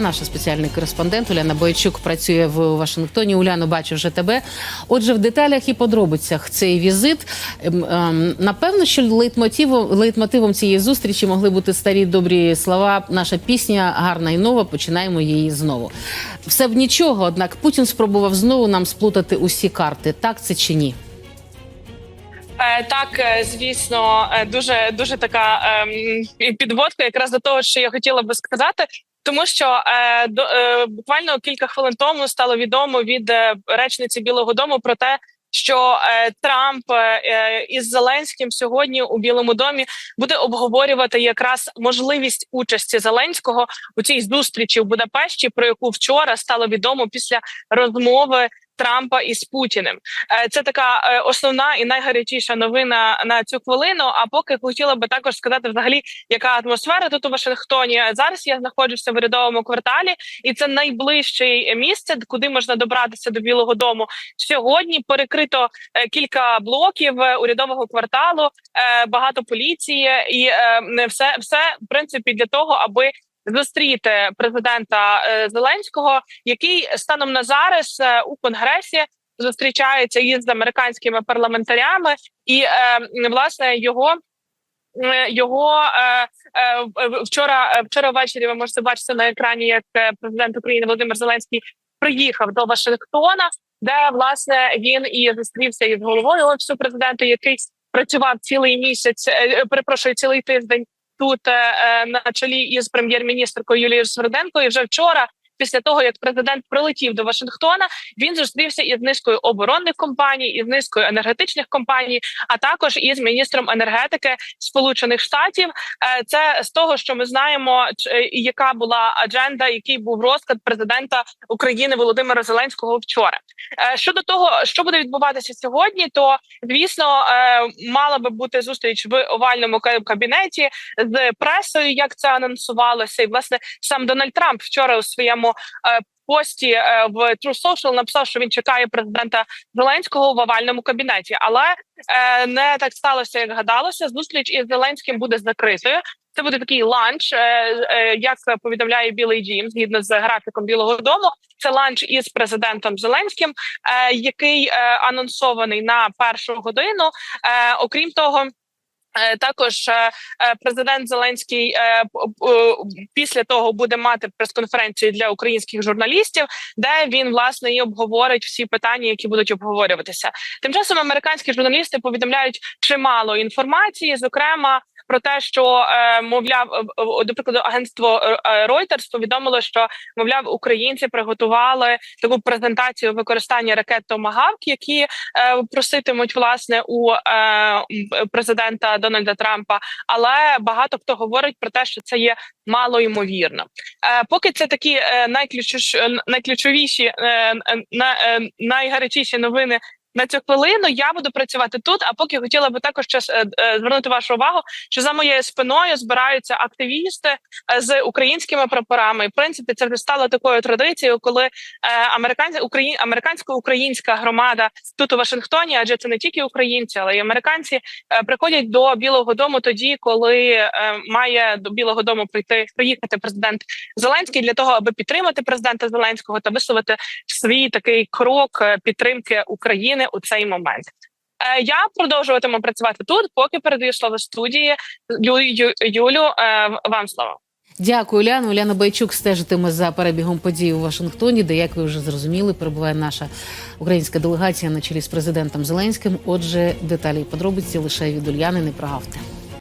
Наша спеціальний кореспондент Уляна Бойчук працює в Вашингтоні. Уляно, бачу вже тебе. Отже, в деталях і подробицях цей візит. Ем, ем, Напевно, що лейтмотивом, лейтмотивом цієї зустрічі могли бути старі добрі слова. Наша пісня гарна і нова. Починаємо її знову. Все б нічого, однак Путін спробував знову нам сплутати усі карти. Так це чи ні? Е, Так, е, звісно, е, дуже дуже така ем, підводка, якраз до того, що я хотіла би сказати. Тому що е, до е, буквально кілька хвилин тому стало відомо від е, речниці Білого Дому про те, що е, Трамп е, е, із Зеленським сьогодні у Білому домі буде обговорювати якраз можливість участі Зеленського у цій зустрічі в Будапешті, про яку вчора стало відомо після розмови. Трампа із Путіним Е, це така е, основна і найгарячіша новина на цю хвилину. А поки хотіла би також сказати, взагалі, яка атмосфера тут у Вашингтоні. Зараз я знаходжуся в урядовому кварталі, і це найближче місце, куди можна добратися до Білого Дому. Сьогодні перекрито е, кілька блоків урядового кварталу, багато поліції, і все, все в принципі для того, аби зустріти президента е, Зеленського, який станом на зараз е, у конгресі зустрічається із американськими парламентарями, і е, власне його. Його е, вчора вчора ввечері ви можете бачити на екрані, як президент України Володимир Зеленський приїхав до Вашингтона, де власне він і зустрівся із головою офісу президента, який працював цілий місяць. Перепрошую, цілий тиждень тут е, е, на чолі із прем'єр-міністркою Юлією Сверденко. І вже вчора, після того як президент прилетів до Вашингтона, він зустрівся із низкою оборонних компаній, із низкою енергетичних компаній, а також із міністром енергетики Сполучених Штатів. Е, Це з того, що ми знаємо, е, яка була адженда, який був розклад президента України Володимира Зеленського вчора. Е, Щодо того, що буде відбуватися сьогодні, то звісно мала би бути зустріч в овальному кабінеті з пресою, як це анонсувалося, і власне сам Дональд Трамп вчора у своєму е, пості е, в True Social написав, що він чекає президента Зеленського в овальному кабінеті, але е, не так сталося, як гадалося. Зустріч із Зеленським буде закритою. Це буде такий ланч, як повідомляє Білий Дім, згідно з графіком Білого Дому. Це ланч із президентом Зеленським, який анонсований на першу годину. Окрім того. Е, Також е, е, президент Зеленський після того буде мати прес-конференцію для українських журналістів, де він власне і обговорить всі питання, які будуть обговорюватися. Тим часом американські журналісти повідомляють чимало інформації, зокрема про те, що е, мовляв, е, е, до прикладу, агентство Reuters повідомило, що мовляв українці приготували таку презентацію використання ракет Томагавк, які проситимуть власне у президента Дональда Трампа. Але багато хто говорить про те, що це є мало ймовірно. Поки це такі найключовіші, найключовіші на, найгарячіші новини. На цю хвилину я буду працювати тут. А поки хотіла би також час е, е, звернути вашу увагу, що за моєю спиною збираються активісти е, з українськими прапорами. І в принципі, це вже стало такою традицією, коли американці Україн, американсько-українська громада тут у Вашингтоні, адже це не тільки українці, але й американці приходять до Білого Дому тоді, коли має до Білого Дому прийти приїхати президент Зеленський для того, аби підтримати президента Зеленського та висловити свій такий крок підтримки України у цей момент. Е, Я продовжуватиму працювати тут, поки передаю слово студії Юлю. е, Вам слово. Дякую, Уляна. Уляна Байчук стежитиме за перебігом подій у Вашингтоні, де, як ви вже зрозуміли, перебуває наша українська делегація на чолі з президентом Зеленським. Отже, деталі і подробиці лише від Ульяни не прогавте.